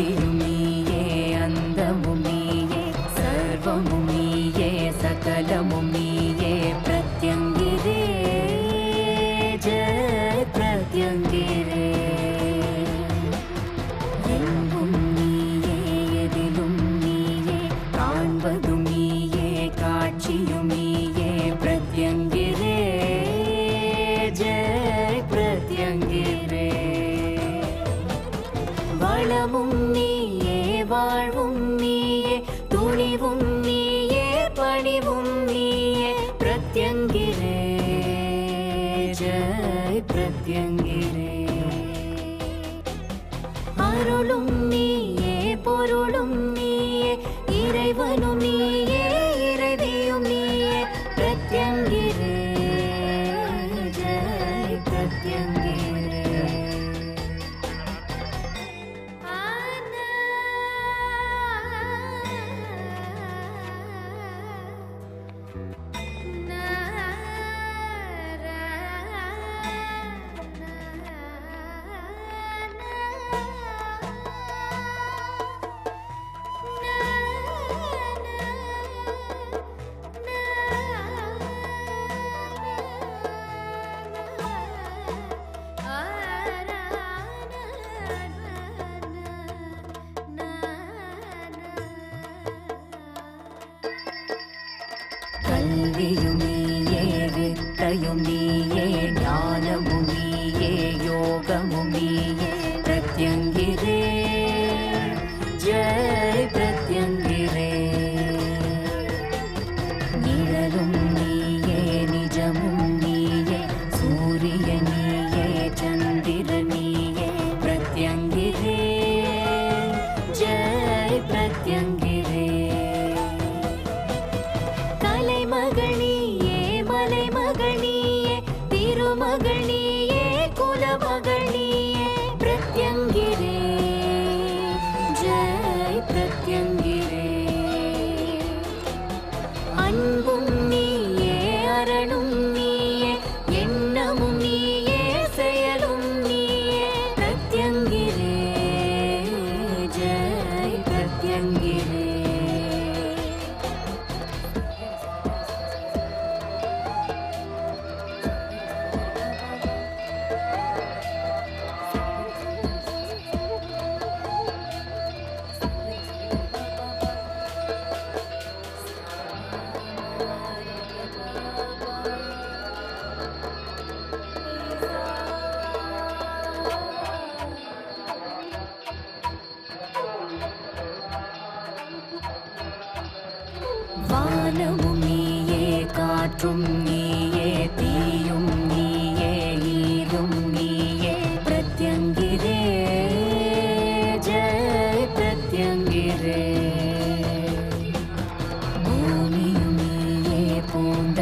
You.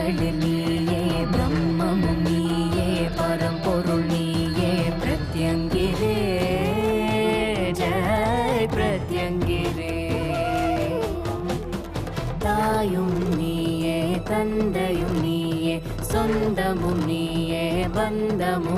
பூந்தளிர் நீயே பிரம்மமும் நீயே பரம்பொருள் நீயே பிரத்யங்கிரே. ஜெய் பிரத்யங்கிரே. தாயும் நீயே தந்தையும் நீயே சொந்தமும் நீயே பந்தமும்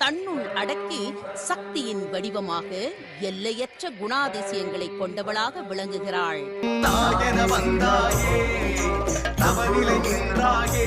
தன்னுள் அடக்கி சக்தியின் வடிவமாக எல்லையற்ற குணாதிசயங்களை கொண்டவளாக விளங்குகிறாள். தாயன வந்தாயே தவநிலை நின்றாயே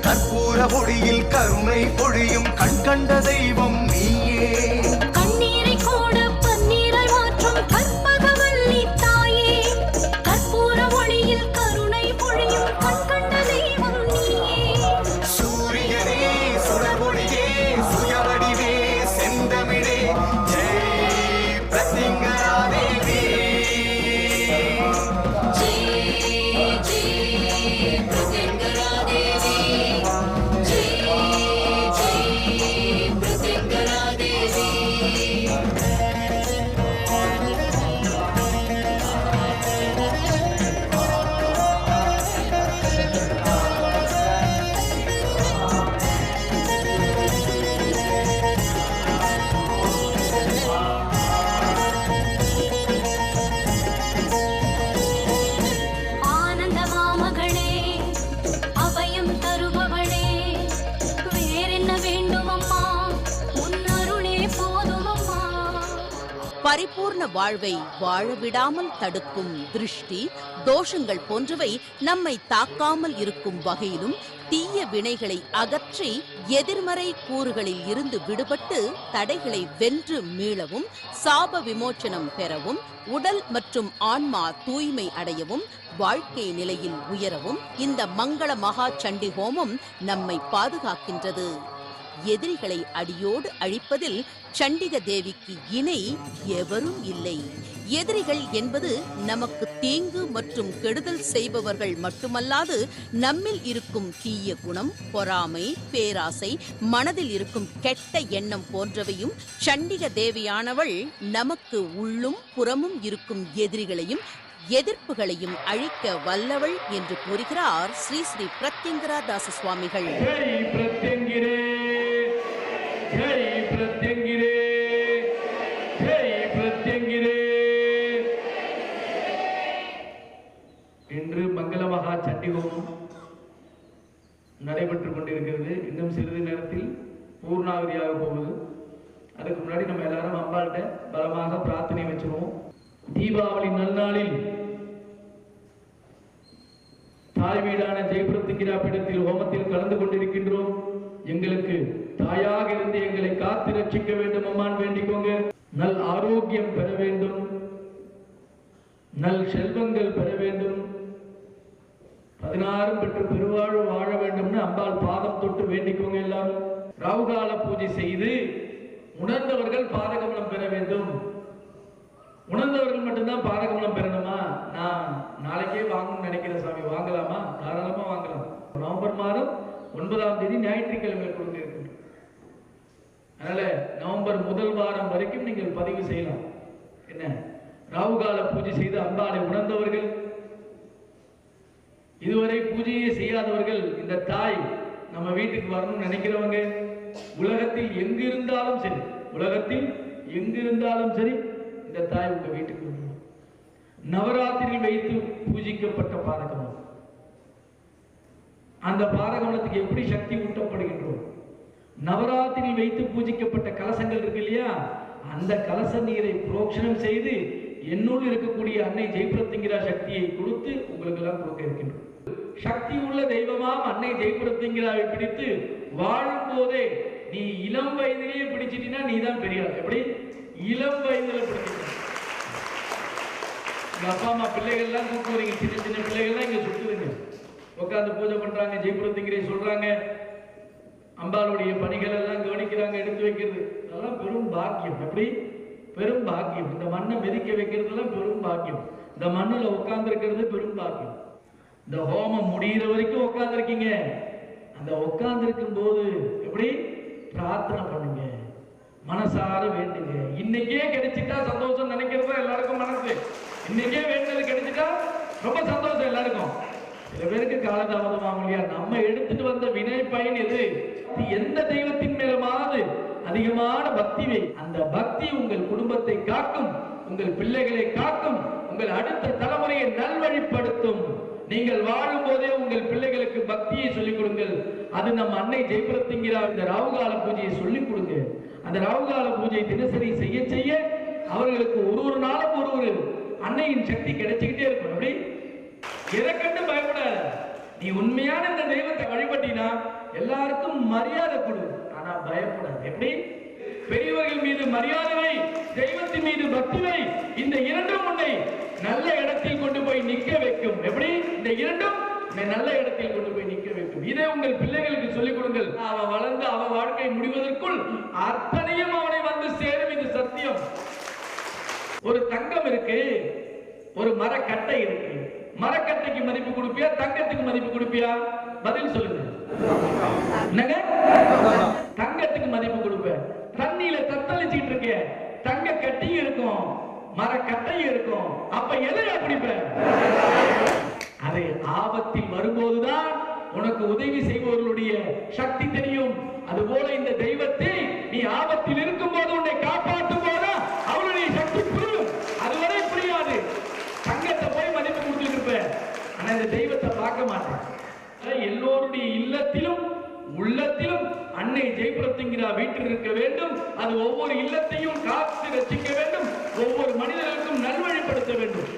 கற்பூர ஒளியில் கருணை பொழியும் கண் பரிபூர்ண வாழ்வை வாழவிடாமல் தடுக்கும் திருஷ்டி தோஷங்கள் போன்றவை நம்மை தாக்காமல் இருக்கும் வகையிலும் தீய வினைகளை அகற்றி எதிர்மறை கூறுகளில் இருந்து விடுபட்டு தடைகளை வென்று மீளவும் சாப விமோச்சனம் பெறவும் உடல் மற்றும் ஆன்மா தூய்மை அடையவும் வாழ்க்கை நிலையில் உயரவும் இந்த மங்கள மகா சண்டி ஹோமம் நம்மை பாதுகாக்கின்றது. எதிரிகளை அடியோடு அழிப்பதில் சண்டிக தேவிக்கு இணை எவரும் இல்லை. எதிரிகள் என்பது நமக்கு தீங்கு மற்றும் கெடுதல் செய்பவர்கள் மட்டுமல்லாது நம்மில் இருக்கும் தீய குணம் பொறாமை பேராசை மனதில் இருக்கும் கெட்ட எண்ணம் போன்றவையும் சண்டிக தேவியானவள் நமக்கு உள்ளும் புறமும் இருக்கும் எதிரிகளையும் எதிர்ப்புகளையும் அழிக்க வல்லவள் என்று கூறுகிறார் ஸ்ரீ ஸ்ரீ பிரத்யங்கரா தாச சுவாமிகள். நடைபெற்று கொண்டிருக்கிறது. இன்னும் சிறிது நேரத்தில் பூர்ணாவதியாக போகுது. அதுக்கு முன்னாடி நம்ம எல்லாரும் அம்பாள்கிட்ட பலமாக பிரார்த்தனை வச்சிருவோம். தீபாவளி நல்நாளில் தாய் வீடான ஜெயபுரத்துக்கிரா பீடத்தில் ஹோமத்தில் கலந்து கொண்டிருக்கின்றோம். எங்களுக்கு தாயாக இருந்து எங்களை காத்து ரட்சிக்க வேண்டும் அம்மான் வேண்டிக்கோங்க. நல் ஆரோக்கியம் பெற வேண்டும். நல் செல்வங்கள் பெற வேண்டும். பதினாறும் பெற்று பெருவாழ்வு வாழ வேண்டும்னு அம்பாள் பாதம் தொட்டு வேண்டிக்கோங்க எல்லாரும். ராவுகால பூஜை செய்து உணர்ந்தவர்கள் பாதகமலம் பெற வேண்டும். உணர்ந்தவர்கள் மட்டும்தான் பாதகமலம் பெறணுமா? நான் நாளைக்கே வாங்கணும்னு நினைக்கிறேன் சாமி. வாங்கலாமா? தாராளமா வாங்கலாம். நவம்பர் மாதம் ஒன்பதாம் தேதி ஞாயிற்றுக்கிழமை கொடுக்க அதனால நவம்பர் முதல் வாரம் வரைக்கும் நீங்கள் பதிவு செய்யலாம். என்ன? ராவுகால பூஜை செய்து அம்பாளை உணர்ந்தவர்கள் இதுவரை பூஜையே செய்யாதவர்கள் இந்த தாய் நம்ம வீட்டுக்கு வரணும்னு நினைக்கிறவங்க உலகத்தில் எங்கு இருந்தாலும் சரி உலகத்தில் எங்கு இருந்தாலும் சரி இந்த தாய் உங்க வீட்டுக்கு வரணும். நவராத்திரி வைத்து பூஜிக்கப்பட்ட பாதகமலம் அந்த பாதகமலத்துக்கு எப்படி சக்தி ஊட்டப்படுகின்றோம் நவராத்திரி வைத்து பூஜிக்கப்பட்ட கலசங்கள் இருக்கு இல்லையா? அந்த கலச நீரை புரோக்ஷனம் செய்து என்னுள் இருக்கக்கூடிய அன்னை ஜெயபிரத்திங்கிற சக்தியை கொடுத்து உங்களுக்கு எல்லாம் கொடுக்க இருக்கின்றோம். சக்தி உள்ள தெய்வமாம் அன்னை ஜெயபிரத்திங்கிறாவை பிடித்து வாழும் போதே நீ இளம் வயதிலேயே பிடிச்சிட்டீங்கன்னா நீ தான் பெரியார். எப்படி? இளம் வயதுல பிடிச்சிட்ட. எங்க அப்பா அம்மா பிள்ளைகள்லாம் கூப்பிடுறீங்க சின்ன சின்ன பிள்ளைகள்லாம் இங்க சுத்துதுங்க. உட்காந்து பூஜை பண்றாங்க ஜெயபுரத்திங்கிரை சொல்றாங்க. அம்பாளுடைய பணிகள் எல்லாம் கவனிக்கிறாங்க எடுத்து வைக்கிறது. அதெல்லாம் பெரும் பாக்கியம். எப்படி? பெரும் பாக்கியம். இந்த மண்ணை மிதிக்க வைக்கிறதுலாம் பெரும் பாக்கியம். இந்த மண்ணுல உட்கார்ந்து இருக்கிறது பெரும் பாக்கியம். இந்த ஹோமம் முடிகிற வரைக்கும் உட்காந்துருக்கீங்க அந்த உட்காந்துருக்கும் போது எப்படி? பிரார்த்தனை பண்ணுங்க. மனசார வேண்டுங்க. இன்னைக்கே கிடைச்சிட்டா சந்தோஷம் நினைக்கிறது எல்லாருக்கும் மனசு. இன்னைக்கே வேண்டது கிடைச்சிட்டா ரொம்ப சந்தோஷம் எல்லாருக்கும். சில பேருக்கு காலதாமதம் இல்லையா? நம்ம எடுத்துட்டு வந்த வினை பயன் எது? எந்த தெய்வத்தின் மேலமாவது அதிகமான பக்தி அந்த பக்தி உங்கள் குடும்பத்தை காக்கும் உங்கள் பிள்ளைகளை காக்கும் உங்கள் அடுத்த தலைமுறையை நல்வழிப்படுத்தும். நீங்கள் வாழும் போதே உங்கள் பிள்ளைகளுக்கு பக்தியை சொல்லிக் கொடுங்கள். அது நம் அன்னை ஜெயபிரத்திங்கிறா இந்த ராவுகால பூஜையை சொல்லிக் கொடுங்க. அந்த ராவுகால பூஜையை தினசரி செய்ய செய்ய அவர்களுக்கு ஒரு ஒரு நாளும் ஒரு ஒரு அன்னையின் சக்தி கிடைச்சுக்கிட்டே இருக்கும். அப்படி எதை கண்டு பயப்படாத. நீ உண்மையான இந்த தெய்வத்தை வழிபட்டினா எல்லாருக்கும் மரியாதை கொடு. ஆனா பயப்படாது. எப்படி? பெரியவர்கள் மீது மரியாதை தெய்வத்தின் மீது பக்திவை இந்த இரண்டும் உன்னை நல்ல இடத்தில் கொண்டு போய் நிக்க வைக்கும். இந்த இரண்டும் நல்ல இடத்தில் கொண்டு போய் நிற்க வேண்டும். இதை உங்கள் பிள்ளைகளுக்கு சொல்லிக் கொடுங்கள். அவன் வளர்ந்து அவன் வாழ்க்கை முடிவதற்குள் அத்தனையும் அவனை வந்து சேரும் இது சத்தியம். ஒரு தங்கம் இருக்கு ஒரு மரக்கட்டை இருக்கு. மரக்கட்டைக்கு மதிப்பு கொடுப்பியா? தங்கத்துக்கு மதிப்பு கொடுப்பியா? பதில் சொல்லுங்க. என்னங்க? தங்கத்துக்கு மதிப்பு கொடுப்பேன் தண்ணியில தத்தளிச்சிட்டு இருக்க தங்க கட்டியும் இருக்கும் மரக்கட்டையும் இருக்கும். அப்ப எதை பிடிப்ப அது ஆபத்தில் வரும்போதுதான் உனக்கு உதவி செய்பவர்களுடைய சக்தி தெரியும். அதுபோல இந்த தெய்வத்தை நீ ஆபத்தில் இருக்கும் போது உன்னை காப்பாற்றும் போது அவனுடைய சக்தி புரியும். அதுவரை புரியாது. தங்கத்தை போய் மதிப்பு கொடுத்துட்டு இருப்ப ஆனா இந்த தெய்வத்தை பார்க்க மாட்டேன். எல்லோருடைய இல்லத்திலும் உள்ளத்திலும் அன்னை ஜெயபுரத்திங்கிறா வீட்டில் இருக்க வேண்டும். அது ஒவ்வொரு இல்லத்தையும் காத்து ரசிக்க வேண்டும். ஒவ்வொரு மனிதர்களுக்கும் நல்வழிப்படுத்த வேண்டும்.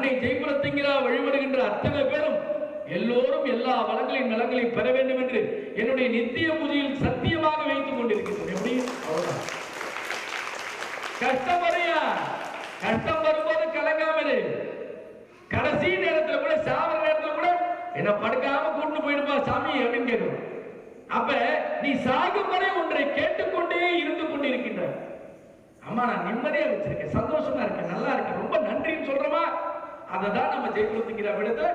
அன்னை ஜெயபுரத்திங்கிறா வழிபடுகின்ற அத்தனை பேரும் எல்லோரும் எல்லா வளங்களின் நலங்களையும் பெற வேண்டும் என்று என்னுடைய நித்திய பூஜையில் சத்தியமாக வைத்துக் கொண்டிருக்கிறேன் எப்படி? கஷ்டம் வரையா கஷ்டம் வரும்போது கலங்காம கடைசி நேரத்துல கூட சாவர நேரத்துல கூட என்ன படுக்காம கூட்டு போயிடுப்பா சாமி அப்படின்னு கேட்கும் அப்ப நீ சாகும் வரை ஒன்றை கேட்டுக்கொண்டே இருந்து கொண்டிருக்கின்ற. அம்மா நான் நிம்மதியா வச்சிருக்கேன். சந்தோஷமா இருக்கேன். நல்லா இருக்கேன். ரொம்ப நன்றின்னு சொல்றமா அதை தான் நம்ம ஜெயகுலத்துங்கிற விடத்தை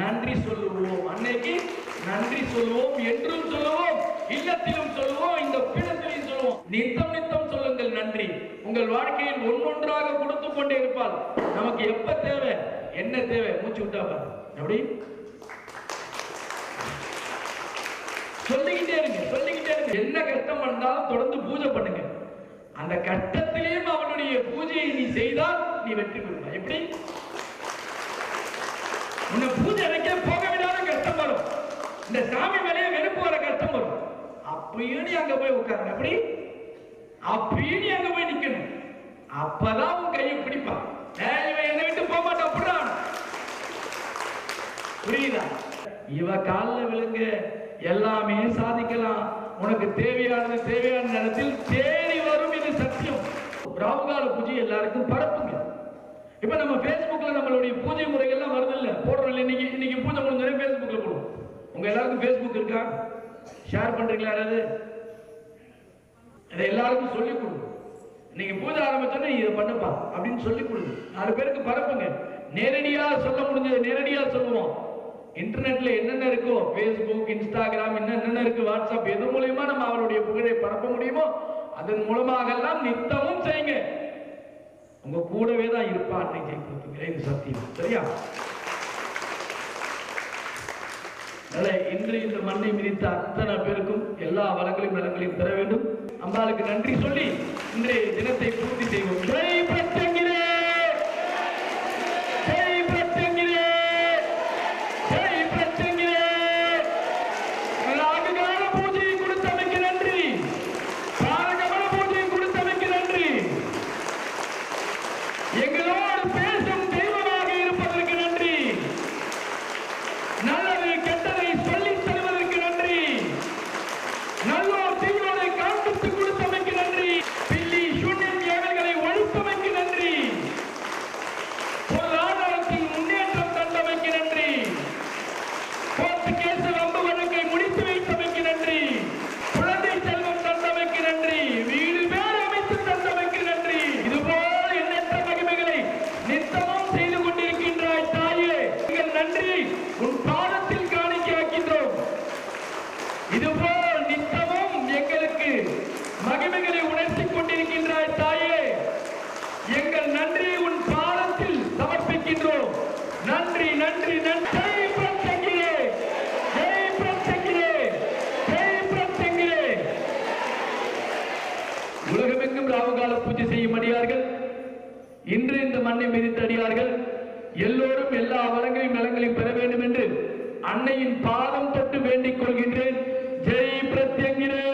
நன்றி சொல்லுவோம். அன்னைக்கு நன்றி சொல்லுவோம் என்றும் சொல்லுவோம் இல்லத்திலும் சொல்லுவோம் இந்த பீடத்திலும் சொல்லுவோம். நித்தம் நித்தம் சொல்லுங்கள் நன்றி. உங்கள் வாழ்க்கையில் ஒன்றொன்றாக கொடுத்து கொண்டே இருப்பாள் நமக்கு எப்ப தேவை? என்ன தேவை? மூச்சு விட்டா பாரு எப்படி? சொல்லிக்கிட்டே இருங்க சொல்லிக்கிட்டே இருங்க. என்ன கஷ்டம் வந்தாலும் தொடர்ந்து பூஜை பண்ணுங்க. அந்த கஷ்டத்திலேயும் அவனுடைய பூஜையை நீ செய்தால் நீ வெற்றி பெறுவாய். எப்படி? உன்னை பூஜை அறைக்க போக விடாத கஷ்டம் வரும். இந்த சாமி மேலேயே வெறுப்பு வர கஷ்டம் வரும். அப்பயும் நீ அங்க போய் உட்காருங்க. எப்படி? அப்பயும் நீ அங்க போய் நிக்கணும். அப்பதான் உன் கையை பிடிப்பான். இவன் என்னை விட்டு போக மாட்டான். அப்படிதான் புரியுதா? இவ காலில் விழுங்க எல்லாமே சாதிக்கலாம். உனக்கு தேவையானது தேவையான நேரத்தில் தேடி வரும் இது சத்தியம் ராகுகால பூஜை எல்லாருக்கும் பரப்புங்க இப்ப நம்ம Facebookல நம்மளுடைய பூஜை முறைகள்லாம் வருது இல்ல போடுறோம் இல்ல இன்னைக்கு இன்னைக்கு பூஜை முடிஞ்சோடனே Facebookல போடுவோம் யாராவது எல்லாருக்கும் இருக்கா? ஷேர் பண்றீங்களா யாராவது? இதை எல்லாருக்கும் சொல்லிக் கொடுங்க நீங்க பூஜை ஆரம்பிச்சோன்னே இதை பண்ணுப்பா அப்படின்னு சொல்லிக் கொடுங்க நாலு பேருக்கு பரப்புங்க. நேரடியா சொல்ல முடிஞ்சது நேரடியா சொல்லுவோம். இன்டர்நெட்ல என்னென்ன இருக்கோ ஃபேஸ்புக் இன்ஸ்டாகிராம் என்ன என்னென்ன இருக்கு வாட்ஸ்அப் எது மூலியமா நம்ம அவருடைய புகழை பரப்ப முடியுமோ அதன் மூலமாக எல்லாம் நித்தமும் செய்யுங்க. உங்க கூடவே தான் இருப்பா அன்னை சத்தியம். சரியா? இன்று இந்த மண்ணை மிதித்த அத்தனை பேருக்கும் எல்லா வளங்களையும் நலங்களையும் தர வேண்டும். அம்பாளுக்கு நன்றி சொல்லி இன்றைய தினத்தை பூர்த்தி செய்வோம் ஜெய் பிரத்யங்கிரே ஜெய் பிரத்யங்கிரே ஜெய் பிரத்யங்கிரே ராகுகால பூஜையை கொடுத்தமைக்கு நன்றி பாரகமல பூஜையை கொடுத்தமைக்கு நன்றி எங்களோடு பேசும் தெய்வமாக இருப்பதற்கு நன்றி நல்லதை கெட்டதை சொல்லித் தருவதற்கு நன்றி நல்லோர் தீயோரை காண்பித்து கொடுத்தமைக்கு நன்றி பில்லி சூன்யம் ஏழைகளை ஒழித்தமைக்கு நன்றி பொருளாதாரத்தில் முன்னேற்றம் தந்தமைக்கு நன்றி கோர்ட்டு கேஸ் வம்பு வழக்கை முடித்து வைத்தமைக்கு நன்றி குழந்தை செல்வம் தந்தமைக்கு நன்றி வீடு பேர் அமைத்து தந்தமைக்கு நன்றி இதுபோல் எண்ணற்ற மகிமைகளை நித்தமும் செய்து கொண்டிருக்கின்றாய் தாயே எங்கள் நன்றி உன் பாதத்தில் காணிக்கையாக்கின்றோம் இதுபோல் நித்தமும் எங்களுக்கு மகிமைகளை உணர்த்திக் கொண்டிருக்கின்றாய் தாயே. எங்கள் நன்றி உன் பாதத்தில் சமர்ப்பிக்கின்றோம். நன்றி நன்றி நன்றி. ஜெய் பிரத்யங்கிரே. ஜெய் பிரத்யங்கிரே. ஜெய் பிரத்யங்கிரே. உலகமெங்கும் ராவுகால பூஜை செய்யும் அடியார்கள் இன்று இந்த மண்ணை மிதித்த அடியார்கள் எல்லோரும் எல்லா வளங்களையும் நலங்களையும் பெற வேண்டும் என்று அன்னையின் பாதம் தொட்டு வேண்டிக் கொள்கின்றேன். ஜெய் பிரத்யங்கிரே ஜெய்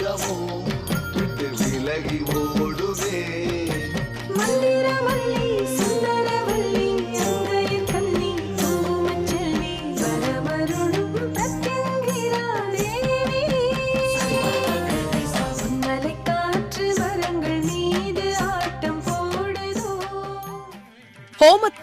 shovel.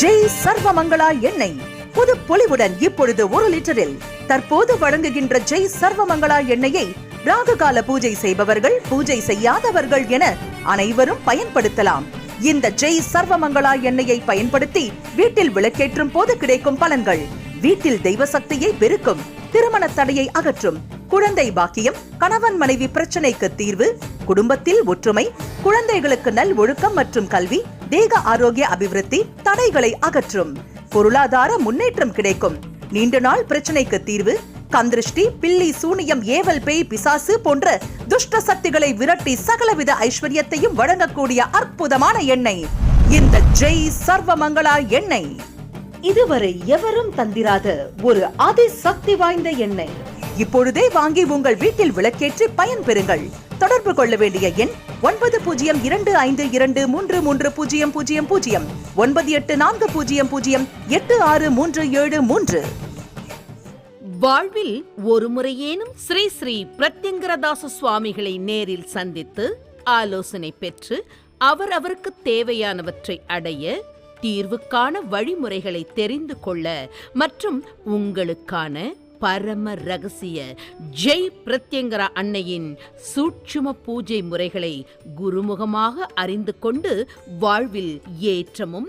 ஜெய் சர்வமங்களா எண்ணெய். புது பொலிவுடன் இப்பொழுது ஒரு லிட்டரில். தற்போது வழங்குகின்ற ஜெய் சர்வமங்களா எண்ணெயை ராகுகால பூஜை செய்பவர்கள் பூஜை செய்யாதவர்கள் என அனைவரும் பயன்படுத்தலாம். இந்த ஜெய் சர்வமங்களா எண்ணெயை பயன்படுத்தி வீட்டில் விளக்கேற்றும் போது கிடைக்கும் பலன்கள். வீட்டில் தெய்வ சக்தியை பெருக்கும். திருமண தடையை அகற்றும். குழந்தை பாக்கியம் கணவன் மனைவி பிரச்சனைக்கு தீர்வு குடும்பத்தில் ஒற்றுமை குழந்தைகளுக்கு நல் ஒழுக்கம் மற்றும் கல்வி தேக ஆரோக்கிய அபிவிருத்தி தடைகளை அகற்றும். பொருளாதார முன்னேற்றம் கிடைக்கும். நீண்ட நாள் பிரச்சனைக்கு தீர்வு கந்திருஷ்டி பில்லி சூனியம் ஏவல் பேய் பிசாசு போன்ற துஷ்ட சக்திகளை விரட்டி சகலவித ஐஸ்வர்யத்தையும் வழங்கக்கூடிய அற்புதமான எண்ணெய். இந்த ஜெய் சர்வமங்களா எண்ணெய். இதுவரை எவரும் தந்திராத. ஒரு அதிசக்தி வாய்ந்த எண்ணெய். இப்பொழுதே வாங்கி உங்கள் வீட்டில் விளக்கேற்றி பயன்பெறுங்கள் தொடர்பு கொள்ள வேண்டிய எண் ஒன்பது பூஜ்ஜியம் இரண்டு ஐந்து இரண்டு மூன்று மூன்று பூஜ்ஜியம் பூஜ்ஜியம் பூஜ்ஜியம் ஒன்பது எட்டு நான்கு பூஜ்ஜியம் பூஜ்ஜியம் எட்டு ஆறு மூன்று ஏழு மூன்று. வாழ்வில் ஒரு முறையேனும் ஸ்ரீ ஸ்ரீ பிரத்யங்கரதாச சுவாமிகளை நேரில் சந்தித்து ஆலோசனை பெற்று அவர் அவருக்கு தேவையானவற்றை அடைய தீர்வுக்கான வழிமுறைகளை தெரிந்து கொள்ள மற்றும் உங்களுக்கான பரம ரகசிய ஜெய் பிரத்யங்கரா அன்னையின் சூட்சும பூஜை முறைகளை குருமுகமாக அறிந்து கொண்டு வாழ்வில் ஏற்றமும்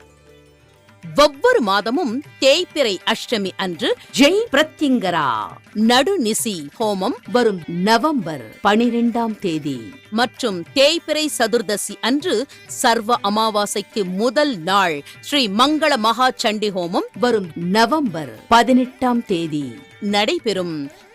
ஒவ்வொரு மாதமும் தேய்பிறை அஷ்டமி அன்று ஜெய் பிரத்யங்கரா. நடுநிசி ஹோமம் வரும் நவம்பர் பனிரெண்டாம் தேதி. மற்றும் தேய்பிறை சதுர்தசி அன்று சர்வ அமாவாசைக்கு முதல் நாள் ஸ்ரீ மங்கள மகா சண்டி ஹோமம் வரும் நவம்பர் பதினெட்டாம் தேதி. நடைபெறும்